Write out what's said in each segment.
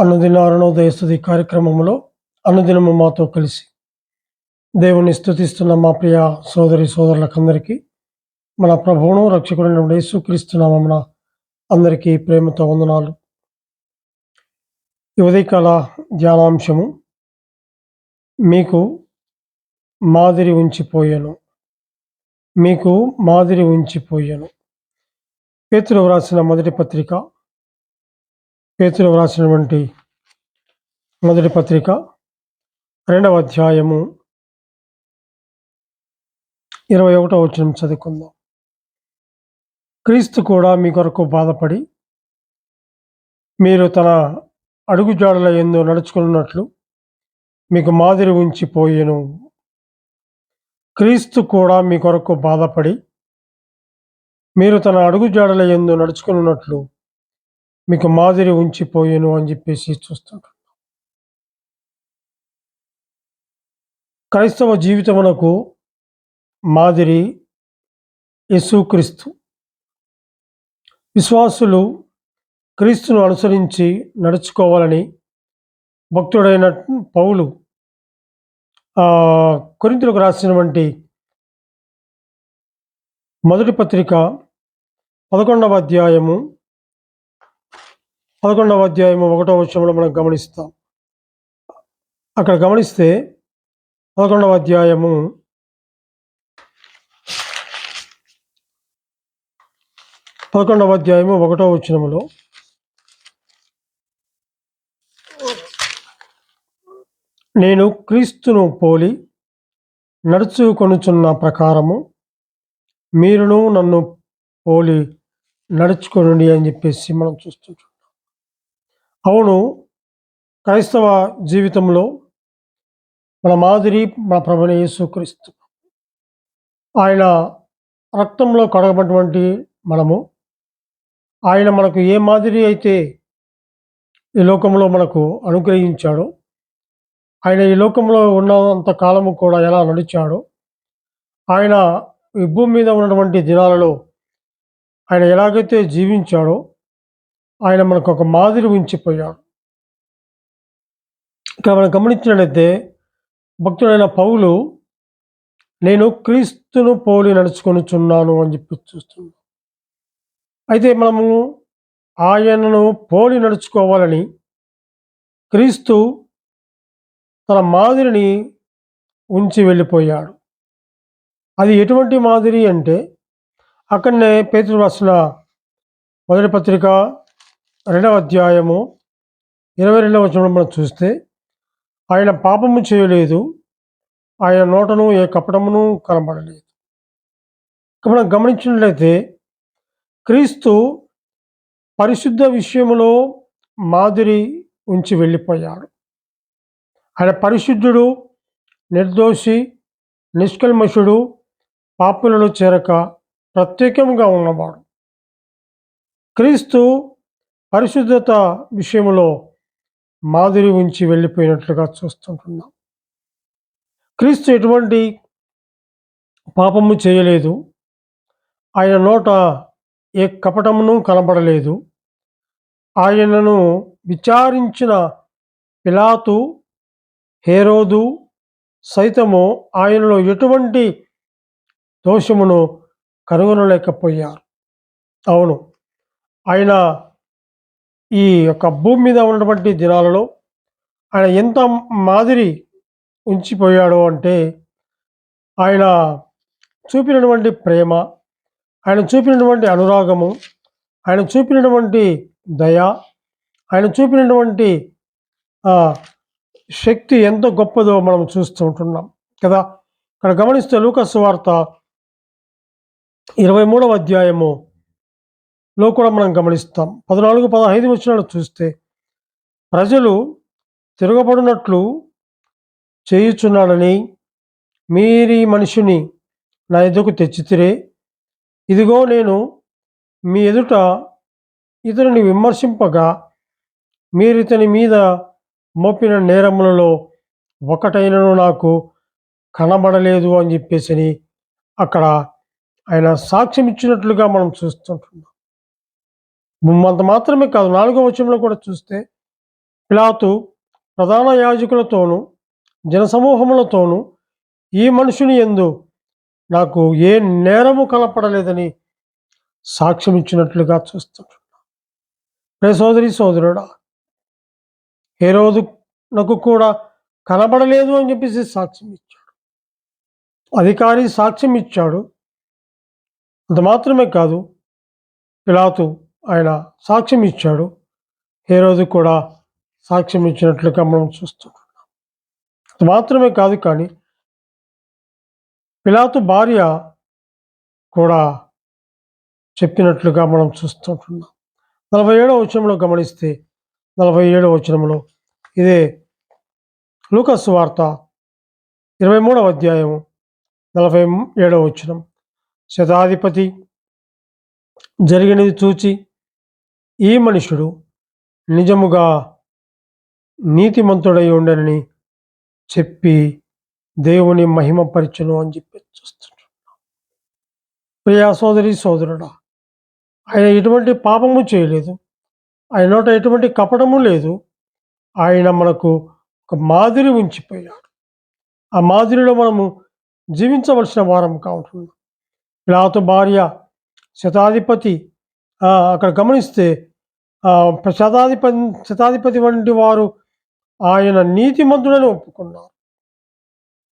అనుదిన అరుణోదయస్తుది కార్యక్రమంలో అనుదినము మాతో కలిసి దేవుని స్థుతిస్తున్న మా ప్రియ సోదరి సోదరులకందరికీ మన ప్రభువును రక్షకుడైన యేసుక్రీస్తునామమున అందరికీ ప్రేమతో వందనాలు. ఈ ఉదయకాల ధ్యానాంశము మీకు మాదిరి ఉంచిపోయాను. మీకు మాదిరి ఉంచిపోయాను. పేతులు వ్రాసిన మొదటి పత్రిక పేతులు వ్రాసినటువంటి మొదటి పత్రిక రెండవ అధ్యాయము ఇరవై ఒకటో వచ్చిన చదువుకుందాం. క్రీస్తు కూడా మీ కొరకు బాధపడి మీరు తన అడుగుజాడల ఎందు నడుచుకున్నట్లు మీకు మాదిరి ఉంచిపోయేను క్రీస్తు కూడా మీ కొరకు బాధపడి మీరు తన అడుగుజాడల ఎందు నడుచుకున్నట్లు మీకు మాదిరి ఉంచిపోయేను అని చెప్పేసి చూస్తుంటాం క్రైస్తవ జీవితమునకు మాదిరి యేసుక్రీస్తు. విశ్వాసులు క్రీస్తును అనుసరించి నడుచుకోవాలని భక్తుడైన పౌలు కొరింతలకు రాసినటువంటి మొదటి పత్రిక పదకొండవ అధ్యాయము పదకొండవ అధ్యాయము ఒకటో వచ్చంలో మనం గమనిస్తాం. అక్కడ గమనిస్తే పదకొండవ అధ్యాయము పదకొండవ అధ్యాయము ఒకటో వచనములో నేను క్రీస్తును పోలి నడుచుకొనుచున్న ప్రకారము మీరును నన్ను పోలి నడుచుకొనుడి అని చెప్పేసి మనం చూస్తుంటాం. అవును క్రైస్తవ జీవితంలో మన మాదిరి మన ప్రభుని యేసుక్రీస్తు ఆయన రక్తంలో కడగబడినటువంటి మనము. ఆయన మనకు ఏ మాదిరి అయితే ఈ లోకంలో మనకు అనుగ్రహించాడో ఆయన ఈ లోకంలో ఉన్నంత కాలము కూడా ఎలా నడిచాడో ఆయన ఈ భూమి మీద ఉన్నటువంటి దినాలలో ఆయన ఎలాగైతే జీవించాడో ఆయన మనకు ఒక మాదిరి ఉంచిపోయాడు. ఇక్కడ మనం గమనించినట్లయితే భక్తుడైన పౌలు నేను క్రీస్తును పోలి నడుచుకొనుచున్నాను అని చెప్పి చూస్తున్నాను అయితే మనము ఆయనను పోలి నడుచుకోవాలని క్రీస్తు తన మాదిరిని ఉంచి వెళ్ళిపోయాడు. అది ఎటువంటి మాదిరి అంటే అక్కడనే పేతురు రాసిన మొదటి పత్రిక రెండవ అధ్యాయము ఇరవై రెండవ వచనంలో మనం చూస్తే ఆయన పాపము చేయలేదు ఆయన నోటను ఏ కపటమును కనబడలేదు. ఇక మనం గమనించినట్లయితే క్రీస్తు పరిశుద్ధ విషయములో మాదిరి ఉంచి వెళ్ళిపోయాడు. ఆయన పరిశుద్ధుడు నిర్దోషి నిష్కల్మషుడు పాపులలో చేరక ప్రత్యేకంగా ఉన్నవాడు. క్రీస్తు పరిశుద్ధత విషయంలో మాదిరి ఉంచి వెళ్ళిపోయినట్లుగా చూస్తుంటున్నాం. క్రీస్తు ఎటువంటి పాపము చేయలేదు. ఆయన నోట ఏ కపటమును కనబడలేదు. ఆయనను విచారించిన పిలాతు హేరోదు సైతము ఆయనలో ఎటువంటి దోషమును కనుగొనలేకపోయారు. అవును ఆయన ఈ యొక్క భూమి మీద ఉన్నటువంటి దినాలలో ఆయన ఎంత మాదిరి ఉంచిపోయాడు అంటే ఆయన చూపినటువంటి ప్రేమ ఆయన చూపినటువంటి అనురాగము ఆయన చూపినటువంటి దయ ఆయన చూపినటువంటి శక్తి ఎంత గొప్పదో మనం చూస్తూ ఉంటున్నాం కదా? ఇక్కడ గమనిస్తే లూకస్ వార్త ఇరవై మూడవ అధ్యాయము లో కూడా మనం గమనిస్తాం. పద్నాలుగు పదహైదు వచ్చినాలు చూస్తే ప్రజలు తిరగబడినట్లు చేయుచున్నాడని మీరీ మనిషిని నా ఎదుకు తెచ్చితిరే. ఇదిగో నేను మీ ఎదుట ఇతరుని విమర్శింపగా మీరు ఇతని మీద మోపిన నేరములలో ఒకటైనను నాకు కనబడలేదు అని చెప్పేసి అక్కడ ఆయన సాక్ష్యం ఇచ్చినట్లుగా మనం చూస్తుంటున్నాం. అంత మాత్రమే కాదు నాలుగో వచనంలో కూడా చూస్తే పిలాతు ప్రధాన యాజకులతోనూ జనసమూహములతోనూ ఈ మనుషుని ఎందు నాకు ఏ నేరము కనపడలేదని సాక్ష్యం ఇచ్చినట్లుగా చూస్తుంటున్నా. ప్రే సోదరి సోదరుడా ఏ రోజు నాకు కూడా కనబడలేదు అని చెప్పేసి సాక్ష్యం ఇచ్చాడు. అధికారి సాక్ష్యం ఇచ్చాడు. అంత మాత్రమే కాదు పిలాతు ఆయన సాక్ష్యం ఇచ్చాడు. ఏ రోజు కూడా సాక్ష్యం ఇచ్చినట్లుగా మనం చూస్తున్నాం అది మాత్రమే కాదు కానీ పిలాతు భార్య కూడా చెప్పినట్లుగా మనం చూస్తుంటున్నాం. నలభై ఏడవ వచనంలో గమనిస్తే నలభై ఏడవ వచనంలో ఇదే లూకస్ వార్త ఇరవై మూడవ అధ్యాయము నలభై ఏడవ వచనం. శతాధిపతి జరిగినది చూచి ఈ మనుషుడు నిజముగా నీతిమంతుడై ఉండనని చెప్పి దేవుని మహిమపరచును అని చెప్పి చూస్తున్నాడు ప్రియా సోదరి సోదరుడా ఆయన ఎటువంటి పాపము చేయలేదు ఆయన నోట ఎటువంటి కపటము లేదు ఆయన మనకు ఒక మాదిరి ఉంచిపోయాడు. ఆ మాదిరిలో మనము జీవించవలసిన వారం కావుతున్నాం పిలాతు భార్య శతాధిపతి అక్కడ గమనిస్తే శతాధిపతి శతాధిపతి వంటి వారు ఆయన నీతిమంతుడని ఒప్పుకున్నారు.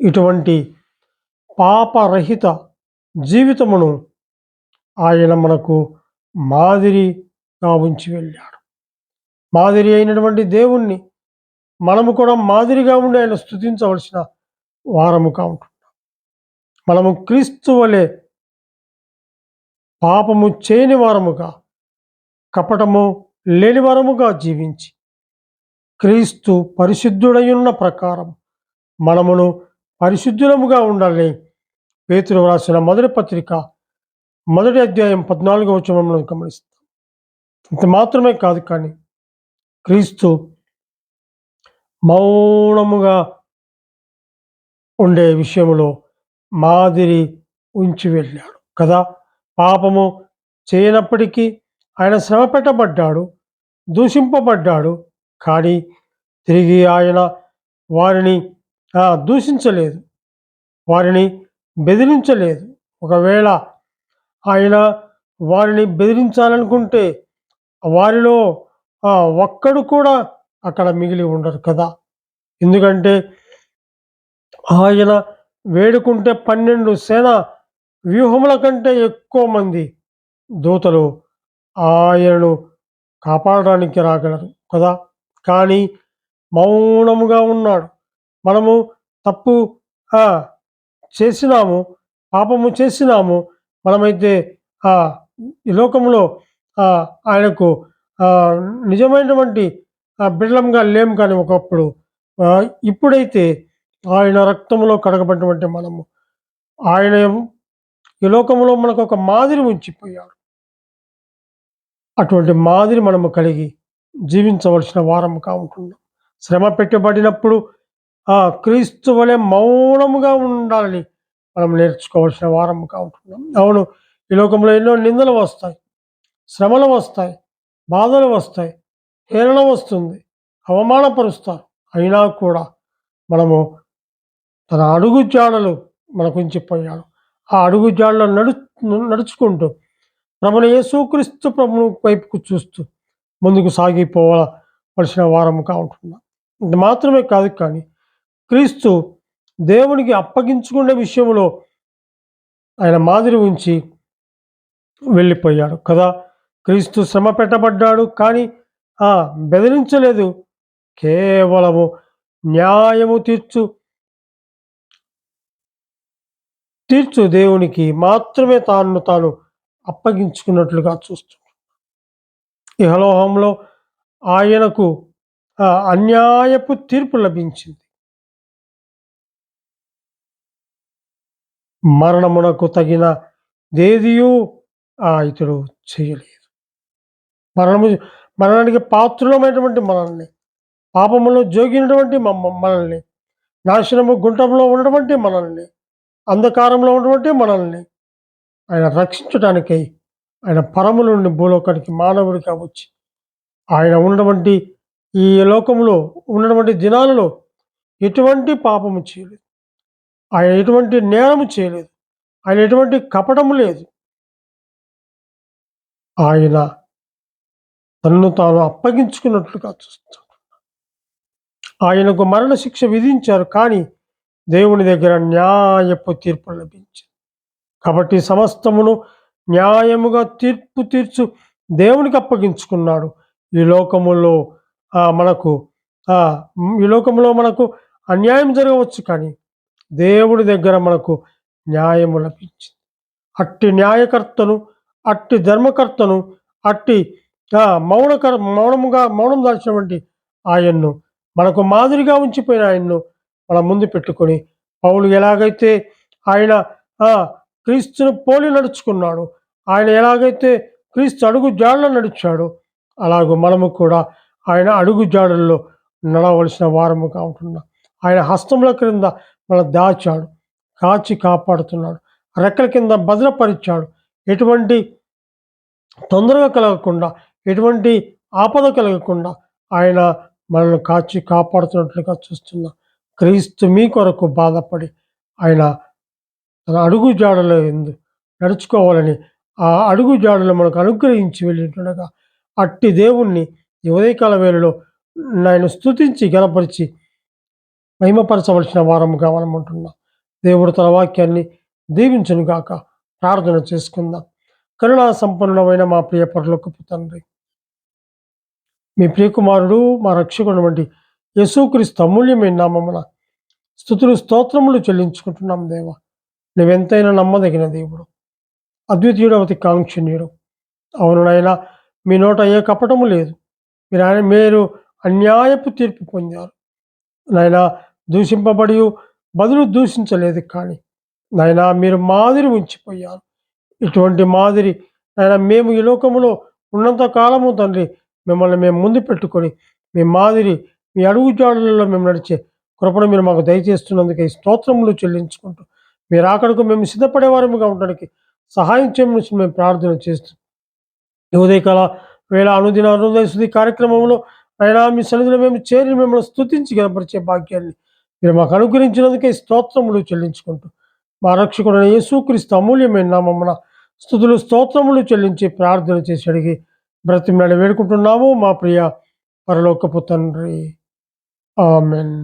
ఇటువంటి పాపరహిత జీవితమును ఆయన మనకు మాదిరిగా ఉంచి వెళ్ళాడు. మాదిరి అయినటువంటి దేవుణ్ణి మనము కూడా మాదిరిగా ఉండి ఆయన స్థుతించవలసిన వారముగా ఉంటున్నాం మనము క్రీస్తు వలె పాపము చేయని వారముగా కపటము లేనివరముగా జీవించి క్రీస్తు పరిశుద్ధుడై ఉన్న ప్రకారం మనమును పరిశుద్ధులముగా ఉండాలని పేతురు వ్రాసిన మొదటి పత్రిక మొదటి అధ్యాయం పద్నాలుగో వచనంలో గమనిస్తాం. ఇంత మాత్రమే కాదు కానీ క్రీస్తు మౌనముగా ఉండే విషయంలో మాదిరి ఉంచి వెళ్ళాడు కదా. పాపము చేయనప్పటికీ ఆయన శ్రమ పెట్టబడ్డాడు దూషింపబడ్డాడు కానీ తిరిగి ఆయన వారిని దూషించలేదు. వారిని బెదిరించలేదు. ఒకవేళ ఆయన వారిని బెదిరించాలనుకుంటే వారిలో ఒక్కడు కూడా అక్కడ మిగిలి ఉండరు కదా. ఎందుకంటే ఆయన వేడుకుంటే పన్నెండు సేన వ్యూహముల కంటే ఎక్కువ మంది దూతలు ఆయనను కాపాడడానికి రాగలరు కదా? కానీ మౌనముగా ఉన్నాడు. మనము తప్పు చేసినాము పాపము చేసినాము మనమైతే ఈ లోకంలో ఆయనకు నిజమైనటువంటి ఆ, లేము కానీ ఒకప్పుడు ఇప్పుడైతే ఆయన రక్తంలో కడగబడినటువంటి మనము ఆయన ఈ లోకంలో మనకు ఒక మాదిరి ఉంచిపోయాడు అటువంటి మాదిరి మనము కలిగి జీవించవలసిన వారముగా ఉంటున్నాం. శ్రమ పెట్టబడినప్పుడు ఆ క్రీస్తు వలె మౌనముగా ఉండాలని మనం నేర్చుకోవాల్సిన వారముగా ఉంటున్నాం. అవును ఈ లోకంలో ఎన్నో నిందలు వస్తాయి శ్రమలు వస్తాయి బాధలు వస్తాయి హేళన వస్తుంది అవమానపరుస్తారు. అయినా కూడా మనము తన అడుగు జాడలు మనకుంచిపోయాడు ఆ అడుగు జాడలో నడు నడుచుకుంటూ ప్రభుని యేసుక్రీస్తు ప్రభుని వైపుకు చూస్తూ ముందుకు సాగిపోవలసిన వారముగా కావుంటున్నా ఇంత మాత్రమే కాదు కానీ క్రీస్తు దేవునికి అప్పగించుకునే విషయంలో ఆయన మాదిరి ఉంచి వెళ్ళిపోయాడు కదా. క్రీస్తు శ్రమ పెట్టబడ్డాడు కానీ ఆ బెదిరించలేదు. కేవలము న్యాయము తీర్చు తీర్చు దేవునికి మాత్రమే తాను తాను అప్పగించుకున్నట్లుగా చూస్తున్నాం. ఇహలోహంలో ఆయనకు అన్యాయపు తీర్పు లభించింది. మరణమునకు తగిన దేదియు ఆ ఇతడు చేయలేదు. మరణము మరణానికి పాత్రులమైనటువంటి మనల్ని పాపములో జోగినటువంటి మమ్మ- మనల్ని నాశనము గుంటంలో ఉన్నటువంటి మనల్ని అంధకారంలో ఉన్నటువంటి మనల్ని ఆయన రక్షించడానికై ఆయన పరముల నుండి భూలోకానికి మానవుడిగా వచ్చి ఆయన ఉన్నటువంటి ఈ లోకంలో ఉన్నటువంటి దినాలలో ఎటువంటి పాపము చేయలేదు. ఆయన ఎటువంటి నేరము చేయలేదు. ఆయన ఎటువంటి కపటము లేదు. ఆయన తన్ను తాను అప్పగించుకున్నట్లుగా చూస్తాడు ఆయనకు మరణశిక్ష విధించారు కానీ దేవుని దగ్గర న్యాయపు తీర్పు లభించింది కాబట్టి సమస్తమును న్యాయముగా తీర్పు తీర్చు దేవునికి అప్పగించుకున్నాడు. ఈ లోకములో మనకు ఈ లోకంలో మనకు అన్యాయం జరగవచ్చు కానీ దేవుడి దగ్గర మనకు న్యాయము లభించింది. అట్టి న్యాయకర్తను అట్టి ధర్మకర్తను అట్టి మౌనకర మౌనముగా మౌనం దాల్చినటువంటి ఆయన్ను మనకు మాదిరిగా ఉంచిపోయిన ఆయన్ను మన ముందు పెట్టుకొని పౌలు ఎలాగైతే ఆయన క్రీస్తును పోలి నడుచుకున్నాడు. ఆయన ఎలాగైతే క్రీస్తు అడుగు జాడలో నడిచాడో అలాగూ మనము కూడా ఆయన అడుగు జాడల్లో నడవలసిన వారముగా ఉంటున్నాం. ఆయన హస్తముల క్రింద మన దాచాడు కాచి కాపాడుతున్నాడు రెక్కల కింద భద్రపరిచాడు. ఎటువంటి తొందరగా కలగకుండా ఎటువంటి ఆపద కలగకుండా ఆయన మనల్ని కాచి కాపాడుతున్నట్లుగా చూస్తున్నాం. క్రీస్తు మీ కొరకు బాధపడి ఆయన తన అడుగు జాడలో నడుచుకోవాలని ఆ అడుగు జాడలు మనకు అనుగ్రహించి వెళ్ళింటుండగా అట్టి దేవుణ్ణి ఈ ఉదయకాల వేళలో ఆయన స్తుతించి గనపరిచి మహిమపరచవలసిన వారముగా మనం ఉంటున్నాం దేవుడు తన వాక్యాన్ని దీవించును గాక. ప్రార్థన చేసుకుందాం. కరుణా సంపన్నమైన మా ప్రియ పరలోకపు తండ్రి మీ ప్రియకుమారుడు మా రక్షకుడు వంటి యేసుక్రీస్తు అమూల్యమైన నామమున స్థుతులు స్తోత్రములు చెల్లించుకుంటున్నాం దేవా. నువ్వెంతైనా నమ్మదగిన దేవుడు. అద్వితీయుడు అతి కాంక్షణీయుడు. అవును నాయనా మీ నోట ఏ కపటము లేదు. మీరు ఆయన మీరు అన్యాయపు తీర్పు పొందారు. నాయన దూషింపబడి బదులు దూషించలేదు కానీ నాయన మీరు మాదిరి ఉంచిపోయారు. ఇటువంటి మాదిరి నాయన మేము ఈ లోకములో ఉన్నంత కాలము తండ్రి మిమ్మల్ని మేము ముందు పెట్టుకొని మీ మాదిరి మీ అడుగుజాడలలో మేము నడిచే కృపను మీరు మాకు దయచేస్తున్నందుకే స్తోత్రములు చెల్లించుకుంటూ మీరు అక్కడకు మేము సిద్ధపడేవారముగా ఉండడానికి సహాయం చేయమని మేము ప్రార్థన చేస్తున్నాం. ఉదయకాల వేళ అనుదిన అనుదయ శుద్ధి కార్యక్రమంలో అయినా మీ సన్నిధిలో మేము చేరి మిమ్మల్ని స్తుతించి కనపరిచే భాగ్యాన్ని మీరు మాకు అనుగ్రహించినందుకే స్తోత్రములు చెల్లించుకుంటూ మా రక్షకుడైన యేసుక్రీస్తు అమూల్యమైన నామమ్మన స్థుతులు స్తోత్రములు చెల్లించి ప్రార్థన చేసి అడిగి బ్రతిమలాడి వేడుకుంటున్నాము మా ప్రియ పరలోకపు తండ్రి. ఆమెన్.